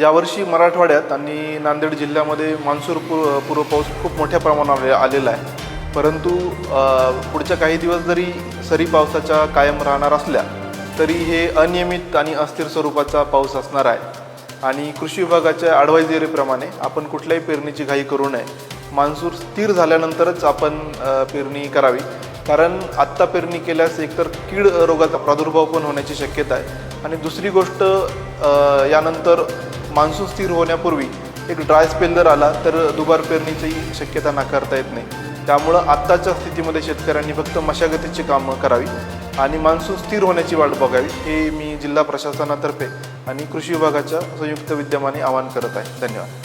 यावर्षी मराठवाड्यात आणि नांदेड जिल्ह्यामध्ये मान्सून पूर्व पूर्व पाऊस खूप मोठ्या प्रमाणावर आलेला आहे. परंतु पुढच्या काही दिवस जरी सरी पावसाच्या कायम राहणार असल्या तरी हे अनियमित आणि अस्थिर स्वरूपाचा पाऊस असणार आहे. आणि कृषी विभागाच्या ॲडवायझरीप्रमाणे आपण कुठल्याही पेरणीची घाई करू नये. मान्सूर स्थिर झाल्यानंतरच आपण पेरणी करावी. कारण आत्ता पेरणी केल्यास एकतर कीड रोगाचा प्रादुर्भाव पण होण्याची शक्यता आहे. आणि दुसरी गोष्ट यानंतर मान्सून स्थिर होण्यापूर्वी एक ड्राय स्पेल जर आला तर दुबार पेरणीचीही शक्यता नाकारता येत नाही. त्यामुळं आत्ताच्या स्थितीमध्ये शेतकऱ्यांनी फक्त मशागतीची कामं करावी आणि मान्सून स्थिर होण्याची वाट बघावी हे मी जिल्हा प्रशासनातर्फे आणि कृषी विभागाच्या संयुक्त विद्यमाने आवाहन करत आहे. धन्यवाद.